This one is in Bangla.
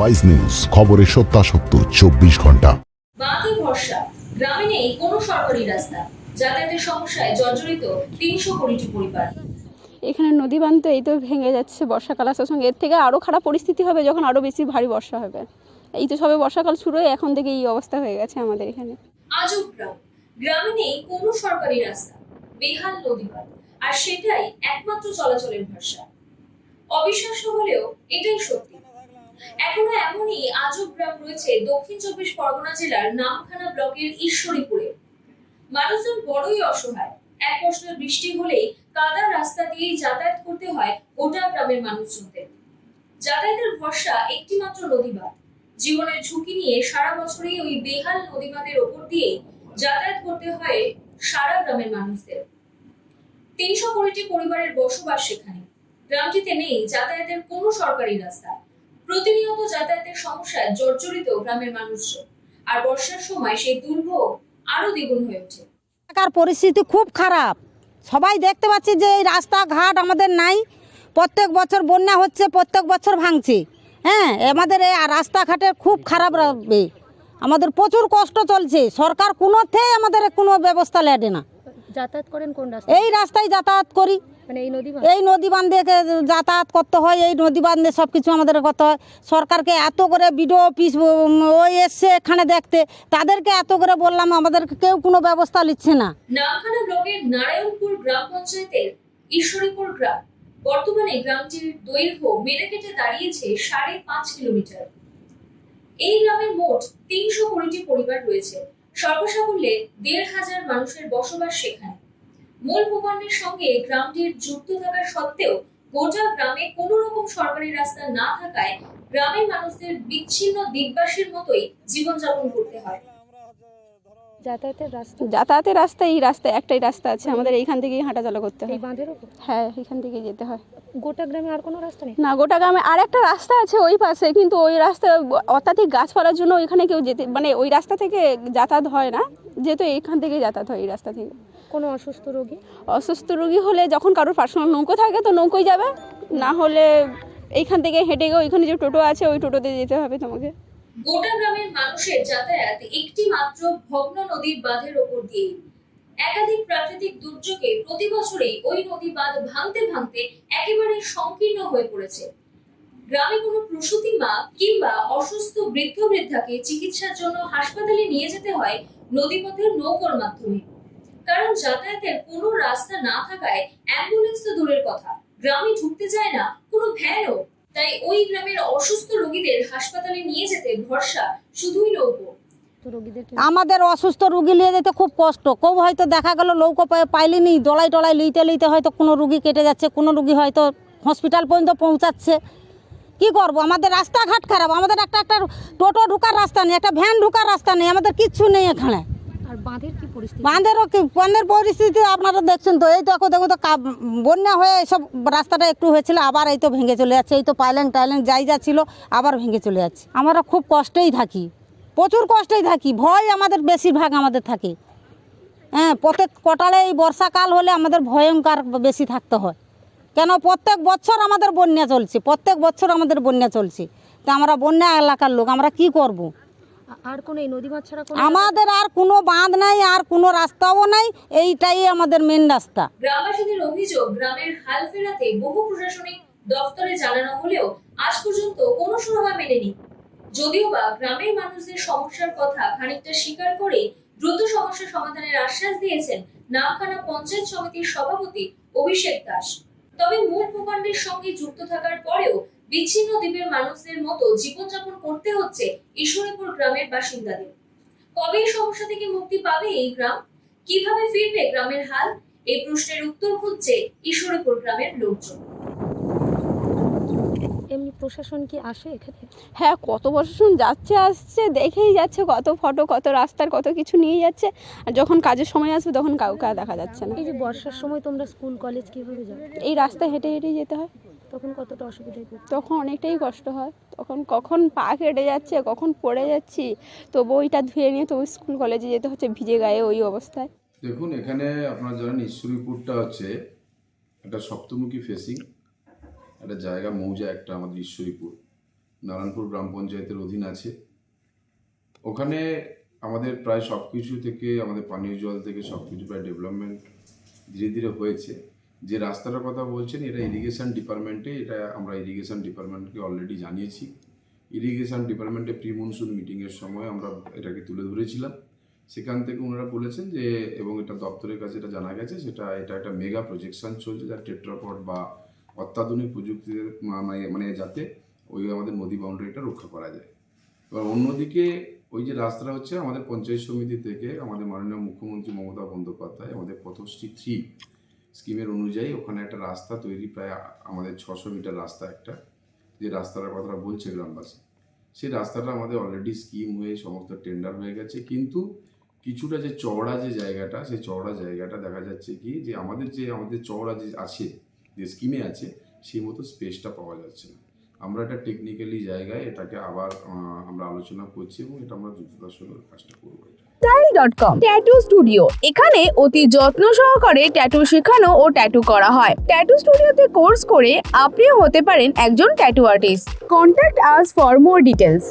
ওয়াইজ নিউজ খবরের সত্যাসত্য চব্বিশ ঘণ্টা। বাঁধে ভরসা গ্রামে নেই কোনো সরকারি রাস্তা। যাতায়াতের সমস্যায় জর্জরিত তিনশো কোটিটি পরিবার। এখানে নদী বাঁধ তো এই তো ভেঙে যাচ্ছে বর্ষাকাল আসার সঙ্গে। এর থেকে আরও খারাপ পরিস্থিতি হবে যখন আরও বেশি ভারী বর্ষা হবে। এই তো সবে বর্ষাকাল শুরু হয়ে এখন থেকে এই অবস্থা হয়ে গেছে আমাদের এখানে। আজব গ্রাম। গ্রামে নেই কোনো সরকারি রাস্তা। বেহাল নদীবাদ আর সেটাই একমাত্র চলাচলের ভরসা। অবিশ্বাস্য হলেও এটাই সত্যি। এখনও এমনই আজব গ্রাম রয়েছে দক্ষিণ চব্বিশ পরগনা জেলার নামখানা ব্লকের ঈশ্বরীপুরে। মানুষজন বড়ই অসহায়। এক বছর বৃষ্টি হলেই কাদা রাস্তা দিয়েই যাতায়াত করতে হয় গোটা গ্রামের মানুষজনদের। যাতায়াতের ভরসা একটিমাত্র নদীবাদ জীবনের ঝুঁকি নিয়ে সারা বছরই ওই বেহাল নদীবাদের ওপর দিয়েই যাতায়াত করতে হয় সারা গ্রামের মানুষদের। তিনশো কোটিটি পরিবারের বসবাস সেখানে। গ্রামটিতে নেই যাতায়াতের কোনো সরকারি রাস্তা। প্রতিনিয়ত যাতায়াতের সমস্যায় জর্জরিত গ্রামের মানুষজন। আর বর্ষার সময় সেই দুর্ভোগ আরও দ্বিগুণ হয়ে ওঠে। এলাকার পরিস্থিতি খুব খারাপ। সবাই দেখতে পাচ্ছি যে এই রাস্তাঘাট আমাদের নাই। প্রত্যেক বছর বন্যা হচ্ছে প্রত্যেক বছর ভাঙছে। হ্যাঁ আমাদের এই রাস্তাঘাটের খুব খারাপ রা- এ। আমাদের প্রচুর কষ্ট চলছে। সরকার কোনোতেই আমাদের কোনো ব্যবস্থা লেটে না। যাতায়াত করেন কোন রাস্তা এই রাস্তায় যাতায়াত করি। এই নদী বাঁধ? এই বান্ধে যাতায়াত করতে হয় এই নদী বান্ধে সব কিছু আমাদের করতে হয়। সরকারকে এত করে বিডিও অফিস ওই এসছে এখানে দেখতে তাদেরকে এত করে বললাম আমাদেরকে কেউ কোনো ব্যবস্থা নিচ্ছে না। নামখানা ব্লকের নারায়ণপুর গ্রাম পঞ্চায়েতের ঈশ্বরীপুর গ্রাম বর্তমানে গ্রামটির দৈর্ঘ্য মেরে কেটে দাঁড়িয়েছে সাড়ে পাঁচ কিলোমিটার। এই গ্রামে মোট তিনশো কুড়িটি পরিবার রয়েছে। সর্বসাকুল্যে দেড় হাজার মানুষের বসবাস সেখানে। মূল ভূখণ্ডের সঙ্গে গ্রামটির যুক্ত থাকা সত্ত্বেও গোটা গ্রামে কোনো রকম সরকারি রাস্তা না থাকায় গ্রামের মানুষদের বিচ্ছিন্ন দিগবাসীর মতোই জীবনযাপন করতে হয়। যাতায়াতের রাস্তা? যাতায়াতের রাস্তা এই রাস্তা একটাই রাস্তা আছে। আমাদের এইখান থেকেই হাঁটা চলা করতে হয়। বাঁধের উপর হ্যাঁ এখান থেকেই যেতে হয়। গোটা গ্রামে আর কোনো রাস্তা নেই? না গোটা গ্রামে আর একটা রাস্তা আছে ওই পাশে কিন্তু ওই রাস্তা অত্যাধিক গাছপালার জন্য ওইখানে কেউ যেতে মানে ওই রাস্তা থেকে যাতায়াত হয় না। যেহেতু এইখান থেকে যাতায়াত হয় এই রাস্তা থেকে। কোনো অসুস্থ রোগী? অসুস্থ রোগী হলে যখন কারোর পার্সোনাল নৌকো থাকে তো নৌকোয় যাবে। না হলে এইখান থেকে হেঁটে গিয়ে ওইখানে যে টোটো আছে ওই টোটোতে যেতে হবে তোমাকে। গোটা গ্রামের মানুষের যাতায়াত একটি মাত্র ভগ্ন নদীর বাঁধের ওপর দিয়ে একাধিক প্রাকৃতিক দুর্যোগে প্রতি বছরেই ওই নদী বাঁধ ভাঙতে ভাঙতে একেবারে সংকীর্ণ হয়ে পড়েছে। গ্রামে কোনো প্রসূতি মা কিংবা অসুস্থ বৃদ্ধ বৃদ্ধাকে চিকিৎসার জন্য হাসপাতালে নিয়ে যেতে হয় নদীপথের নৌকোর মাধ্যমে। কারণ যাতায়াতের কোনো রাস্তা না থাকায় অ্যাম্বুলেন্স তো দূরের কথা। গ্রামে ঢুকতে যায় না কোনো ভ্যানও। তাই ওই গ্রামের অসুস্থ রোগীদের হাসপাতালে নিয়ে যেতে ভরসা শুধুই নৌকো আমাদের অসুস্থ রুগী নিয়ে যেতে খুব কষ্ট। কেউ হয়তো দেখা গেল নৌকো পা- পাইলিনি ডলাই টলাই লইতে লইতে হয়তো কোনো রুগী কেটে যাচ্ছে কোনো রুগী হয়তো হসপিটাল পর্যন্ত পৌঁছাচ্ছে। কি করব? আমাদের রাস্তাঘাট খারাপ। আমাদের একটা একটা টোটো ঢুকার রাস্তা নেই একটা ভ্যান ঢুকার রাস্তা নেই আমাদের কিচ্ছু নেই এখানে। বাঁধের কি বাঁধেরও কি বাঁধের পরিস্থিতি আপনারা দেখছেন তো এই দেখো দেখো তো বন্যা হয়ে এইসব রাস্তাটা একটু হয়েছিল আবার এই তো ভেঙে চলে যাচ্ছে এই তো পাইলেন টাইলেন যাই যা ছিল আবার ভেঙে চলে যাচ্ছে। আমরা খুব কষ্টেই থাকি প্রচুর কষ্টেই থাকি ভয় আমাদের বেশিরভাগ আমাদের থাকে। হ্যাঁ প্রত্যেক কটালে এই বর্ষাকাল হলে আমাদের ভয়ঙ্কর বেশি থাকতে হয়। কেন প্রত্যেক বছর আমাদের বন্যা চলছে প্রত্যেক বছর আমাদের বন্যা চলছে। তা আমরা বন্যা এলাকার লোক আমরা কি করব। আর কোনো এই নদী বাঁধ ছাড়া আমাদের আর কোনো বাঁধ নাই আর কোনো রাস্তাও নাই এইটাই আমাদের মেন রাস্তা। গ্রামবাসীদের অভিযোগ গ্রামের হাল ফেরাতে বহু প্রশাসনিক দফতরে জানানো হলেও আজ পর্যন্ত কোনো সুরাহা মেলেনি। যদিও বা গ্রামের মানুষদের সমস্যার কথা খানিকটা স্বীকার করে দ্রুত সমস্যা সমাধানের আশ্বাস দিয়েছেন নামখানা পঞ্চায়েত সমিতির সভাপতি অভিষেক দাস। তবে মূল ভূখণ্ডের সঙ্গে যুক্ত থাকার পরেও বিচ্ছিন্ন দ্বীপের মানুষদের মতো জীবনযাপন করতে হচ্ছে ঈশ্বরীপুর গ্রামের বাসিন্দাদের। কবে এই সমস্যা থেকে মুক্তি পাবে এই গ্রাম? কীভাবে ফিরবে গ্রামের হাল? এই প্রশ্নের উত্তর খুঁজছে ঈশ্বরীপুর গ্রামের লোকজন। এমনি প্রশাসন কি আসে এখানে? হ্যাঁ কত প্রশাসন যাচ্ছে আসছে দেখেই যাচ্ছে কত ফটো কত রাস্তার কত কিছু নিয়ে যাচ্ছে। আর যখন কাজের সময় আসবে তখন কাউকে আর দেখা যাচ্ছে না। এই যে বর্ষার সময় তোমরা স্কুল কলেজ কীভাবে যাও? এই রাস্তায় হেঁটে হেঁটেই যেতে হয়। তখন কতটা অসুবিধায় পড়তে? তখন অনেকটাই কষ্ট হয়। তখন কখন পা কেটে যাচ্ছে কখন পড়ে যাচ্ছি তবু ওইটা ধুয়ে নিয়ে তবু স্কুল কলেজে যেতে হচ্ছে ভিজে গায়ে ওই অবস্থায়। দেখুন এখানে আপনারা জানেন ঈশ্বরীপুরটা হচ্ছে একটা সপ্তমুখী ফেসিং একটা জায়গা, মৌজা একটা আমাদের ঈশ্বরীপুর। নারায়ণপুর গ্রাম পঞ্চায়েতের অধীন আছে। ওখানে আমাদের প্রায় সব কিছু থেকে, আমাদের পানীয় জল থেকে সব কিছু প্রায় ডেভেলপমেন্ট ধীরে ধীরে হয়েছে। যে রাস্তাটার কথা বলছেন, এটা ইরিগেশন ডিপার্টমেন্টে এটা আমরা ইরিগেশন ডিপার্টমেন্টকে অলরেডি জানিয়েছি। ইরিগেশন ডিপার্টমেন্টে প্রি মনসুন মিটিংয়ের সময় আমরা এটাকে তুলে ধরেছিলাম। সেখান থেকে ওনারা বলেছেন যে, এবং এটা দপ্তরের কাছে এটা জানা গেছে, সেটা, এটা একটা মেগা প্রজেকশন চলছে, যার টেট্রাপড বা অত্যাধুনিক প্রযুক্তির মানে মানে যাতে ওই আমাদের নদী বাউন্ডারিটা রক্ষা করা যায়। এবার অন্যদিকে ওই যে রাস্তাটা হচ্ছে আমাদের পঞ্চায়েত সমিতি থেকে আমাদের মাননীয় মুখ্যমন্ত্রী মমতা বন্দ্যোপাধ্যায় আমাদের পথশ্রী থ্রি স্কিমের অনুযায়ী ওখানে একটা রাস্তা তৈরি প্রায় আমাদের ছশো মিটার রাস্তা একটা। যে রাস্তাটার কথা বলছে গ্রামবাসী। সেই রাস্তাটা আমাদের অলরেডি স্কিম হয়ে সমস্ত টেন্ডার হয়ে গেছে। কিন্তু কিছুটা যে চওড়া যে জায়গাটা, সেই চওড়া জায়গাটা দেখা যাচ্ছে কি যে আমাদের যে, আমাদের চওড়া যে আছে যে স্কিমে আছে, সেই মতো স্পেসটা পাওয়া যাচ্ছে না। আমরা এটা টেকনিক্যালি জায়গায় এটাকে আবার আমরা আলোচনা করছি এবং এটা আমরা দ্রুততার কাজটা করব ট্যাটু স্টুডিও এখানে অতি যত্ন সহকারে ট্যাটু শেখানো ও ট্যাটু করা হয়। ট্যাটু স্টুডিওতে কোর্স করে আপনিও হতে পারেন একজন tattoo artist contact us for more details